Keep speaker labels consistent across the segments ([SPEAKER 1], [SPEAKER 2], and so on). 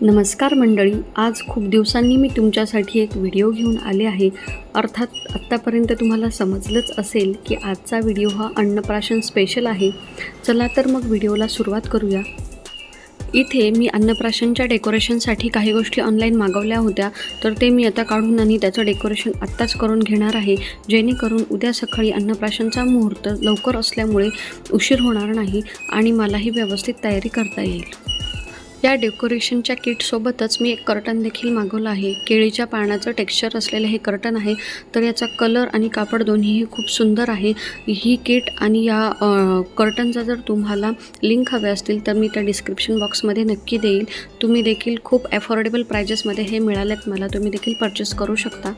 [SPEAKER 1] नमस्कार मंडळी आज खूप दिवसांनी मी तुमच्यासाठी एक व्हिडिओ घेऊन आले आहे. अर्थात आत्तापर्यंत तुम्हाला समजलंच असेल की आजचा व्हिडिओ हा अन्नप्राशन स्पेशल आहे. चला तर मग व्हिडिओला सुरुवात करूया. इथे मी अन्नप्राशनच्या डेकोरेशनसाठी काही गोष्टी ऑनलाईन मागवल्या होत्या. तर ते मी आता काढून आणि त्याचं डेकोरेशन आत्ताच करून घेणार आहे. जेणेकरून उद्या सकाळी अन्नप्राशनचा मुहूर्त लवकर असल्यामुळे उशीर होणार नाही आणि मलाही व्यवस्थित तयारी करता येईल. या डेकोरेशनच्या किटसोबतच मी एक कर्टन देखील मागवलं आहे. केळीच्या पानाचं टेक्स्चर असलेलं हे कर्टन आहे. तर याचा कलर आणि कापड दोन्हीही खूप सुंदर आहे. ही किट आणि या कर्टनचा जर तुम्हाला लिंक हवे असतील तर मी त्या डिस्क्रिप्शन बॉक्समध्ये नक्की देईल. तुम्ही देखील खूप ॲफोर्डेबल प्रायजेसमध्ये हे मिळालेत मला. तुम्ही देखील परचेस करू शकता.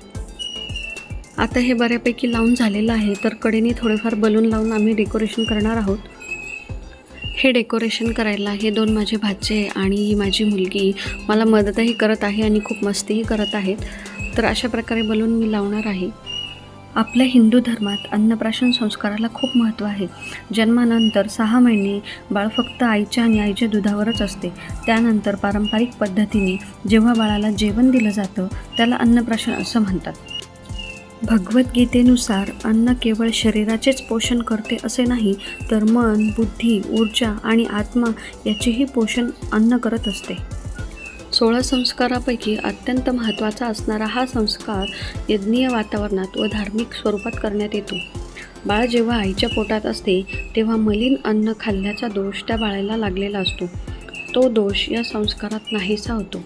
[SPEAKER 1] आता हे बऱ्यापैकी लावून झालेलं आहे. तर कडेने थोडेफार बलून लावून आम्ही डेकोरेशन करणार आहोत. हे डेकोरेशन करायला हे दोन माझे भाचे आणि ही माझी मुलगी. मला मदतही करत आहे आणि खूप मस्तीही करत आहेत. तर अशा प्रकारे बलून मी लावणार आहे. आपल्या हिंदू धर्मात अन्नप्राशन संस्काराला खूप महत्त्व आहे. जन्मानंतर सहा महिने बाळ फक्त आईच्या आणि आईच्या दुधावरच असते. त्यानंतर पारंपरिक पद्धतीने जेव्हा बाळाला जेवण दिलं जातं त्याला अन्नप्राशन असं म्हणतात. भगवद्गीतेनुसार अन्न केवळ शरीराचेच पोषण करते असे नाही तर मन बुद्धी ऊर्जा आणि आत्मा याचेही पोषण अन्न करत असते. सोळा संस्कारापैकी अत्यंत महत्त्वाचा असणारा हा संस्कार यज्ञीय वातावरणात व धार्मिक स्वरूपात करण्यात येतो. बाळ जेव्हा आईच्या पोटात असते तेव्हा मलिन अन्न खाल्ल्याचा दोष त्या बाळाला लागलेला असतो. तो दोष या संस्कारात नाहीसा होतो.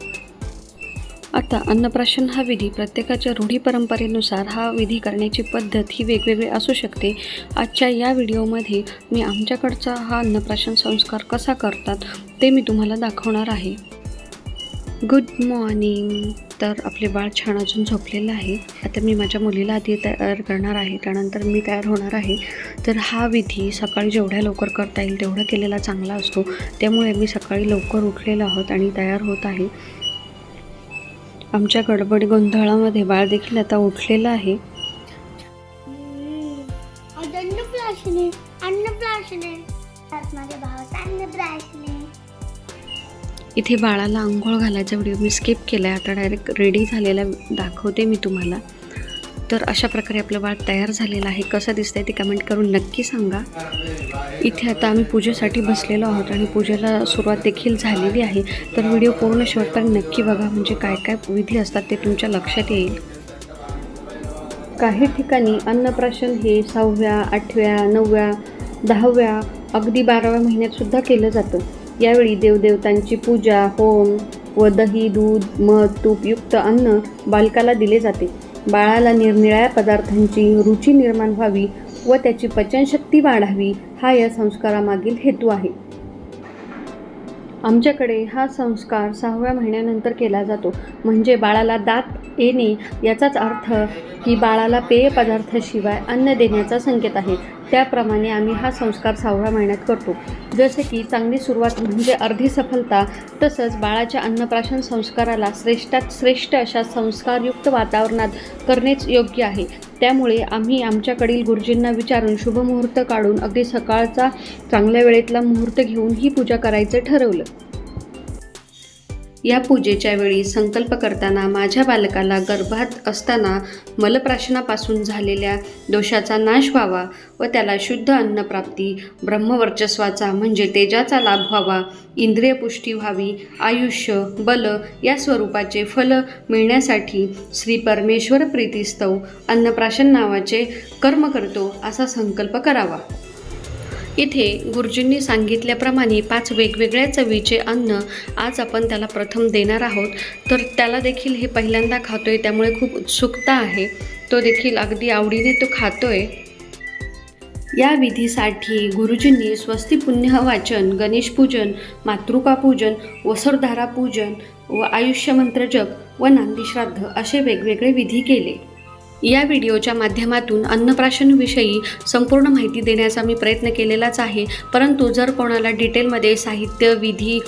[SPEAKER 1] आता अन्नप्राशन हा विधी प्रत्येकाच्या रूढी परंपरेनुसार हा विधी करण्याची पद्धत ही वेगवेगळी असू शकते. आजच्या या व्हिडिओमध्ये मी आमच्याकडचा हा अन्नप्राशन संस्कार कसा करतात ते मी तुम्हाला दाखवणार आहे. गुड मॉर्निंग तर आपले बाळ छान अजून झोपलेलं आहे. आता मी माझ्या मुलीला आधी तयार करणार आहे. त्यानंतर मी तयार होणार आहे. तर हा विधी सकाळी जेवढ्या लवकर करता येईल तेवढा केलेला चांगला असतो. त्यामुळे मी सकाळी लवकर उठलेलो आहोत आणि तयार होत आहे. आमच्या गडबड गोंधळामध्ये बाळ देखील आता उठलेलं आहे.
[SPEAKER 2] अन्नप्राशन अन्नप्राशन माझ्या भावाचा अन्नप्राशन.
[SPEAKER 1] इथे बाळाला आंघोळ घालायचा व्हिडिओ मी स्किप केला आहे आता डायरेक्ट रेडी झालेला दाखवते मी तुम्हाला. तर अशा प्रकारे आपलं बाळ तयार झालेलं आहे. कसं दिसतंय ते कमेंट करून नक्की सांगा. इथे आता आम्ही पूजेसाठी बसलेलो आहोत आणि पूजेला सुरुवात देखील झालेली आहे. तर व्हिडिओ पूर्ण शेवटपर्यंत नक्की बघा म्हणजे काय काय विधी असतात ते तुमच्या लक्षात येईल. काही ठिकाणी अन्नप्राशन हे सहाव्या आठव्या नवव्या दहाव्या अगदी बाराव्या महिन्यातसुद्धा केलं जातं. यावेळी देवदेवतांची पूजा होम व दही दूध मध तूपयुक्त अन्न बालकाला दिले जाते. बाळाला निरनिराळ्या पदार्थांची रुची निर्माण व्हावी व त्याची पचनशक्ती वाढावी हा या संस्कारामागील हेतू आहे. आमच्याकडे हा संस्कार सहाव्या महिन्यानंतर केला जातो. म्हणजे बाळाला दात येणे याचाच अर्थ की बाळाला पेय पदार्थाशिवाय अन्न देण्याचा संकेत आहे. त्याप्रमाणे आम्ही हा संस्कार सहाव्या महिन्यात करतो. जसे की चांगली सुरुवात म्हणजे अर्धी सफलता तसंच बाळाच्या अन्नप्राशन संस्काराला श्रेष्ठात श्रेष्ठ अशा संस्कारयुक्त वातावरणात करणेच योग्य आहे. त्यामुळे आम्ही आमच्याकडील गुरुजींना विचारून शुभमुहूर्त काढून अगदी सकाळचा चांगल्या वेळेतला मुहूर्त घेऊन ही पूजा करायचं ठरवलं. या पूजेच्या वेळी संकल्प करताना माझ्या बालकाला गर्भात असताना मलप्राशनापासून झालेल्या दोषाचा नाश व्हावा व त्याला शुद्ध अन्नप्राप्ती ब्रह्मवर्चस्वाचा म्हणजे तेजाचा लाभ व्हावा इंद्रिय पुष्टी व्हावी आयुष्य बल या स्वरूपाचे फल मिळण्यासाठी श्री परमेश्वर प्रीतिस्तव अन्नप्राशन नावाचे कर्म करतो असा संकल्प करावा. इथे गुरुजींनी सांगितल्याप्रमाणे पाच वेगवेगळ्या चवीचे अन्न आज आपण त्याला प्रथम देणार आहोत. तर त्याला देखील हे पहिल्यांदा खातोय त्यामुळे खूप उत्सुकता आहे. तो देखील अगदी आवडीने तो खातोय. या विधीसाठी गुरुजींनी स्वस्ती पुण्यवाचन वाचन मातृकापूजन पूजन वसुरधारा पूजन व आयुष्यमंत्र जप व नांदीश्राद्ध असे वेगवेगळे विधी केले. या व्हिडिओच्या माध्यमातून अन्नप्राशनविषयी संपूर्ण माहिती देण्याचा मी प्रयत्न केलेलाच आहे. परंतु जर कोणाला डिटेलमध्ये साहित्य विधी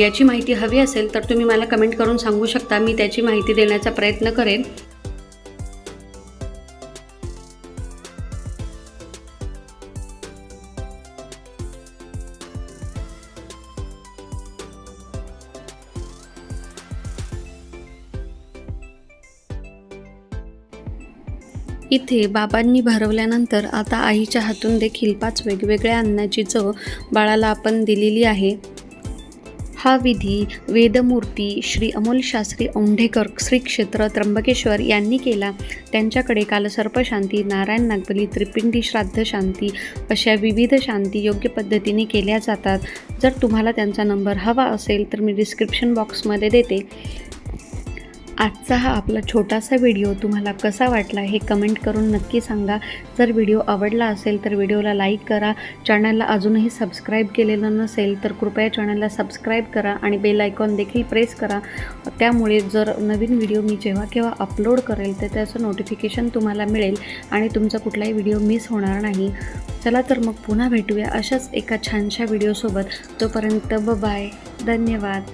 [SPEAKER 1] याची माहिती हवी असेल तर तुम्ही मला कमेंट करून सांगू शकता. मी त्याची माहिती देण्याचा प्रयत्न करेन. इथे बाबांनी भरवल्यानंतर आता आईच्या हातून देखील पाच वेगवेगळ्या अन्नाची चव बाळाला आपण दिलेली आहे. हा विधी वेदमूर्ती श्री अमोल शास्त्री औंढेकर श्री क्षेत्र त्र्यंबकेश्वर यांनी केला. त्यांच्याकडे काल सर्पशांती नारायण नागबली त्रिपिंडी श्राद्ध शांती अशा विविध शांती योग्य पद्धतीने केल्या जातात. जर तुम्हाला त्यांचा नंबर हवा असेल तर मी डिस्क्रिप्शन बॉक्समध्ये देते. आजचा हा आपला छोटासा व्हिडिओ तुम्हाला कसा वाटला हे कमेंट करून नक्की सांगा. जर व्हिडिओ आवडला असेल तर व्हिडिओला लाईक करा. चॅनलला अजूनही सबस्क्राईब केलेलं नसेल तर कृपया चॅनलला सबस्क्राईब करा आणि बेल आयकॉन देखील प्रेस करा. त्यामुळे जर नवीन व्हिडिओ मी जेव्हा केव्हा अपलोड करेल तर त्याचं नोटिफिकेशन तुम्हाला मिळेल आणि तुमचा कुठलाही व्हिडिओ मिस होणार नाही. चला तर मग पुन्हा भेटूया अशाच एका छानशा व्हिडिओसोबत. तोपर्यंत ब बाय धन्यवाद.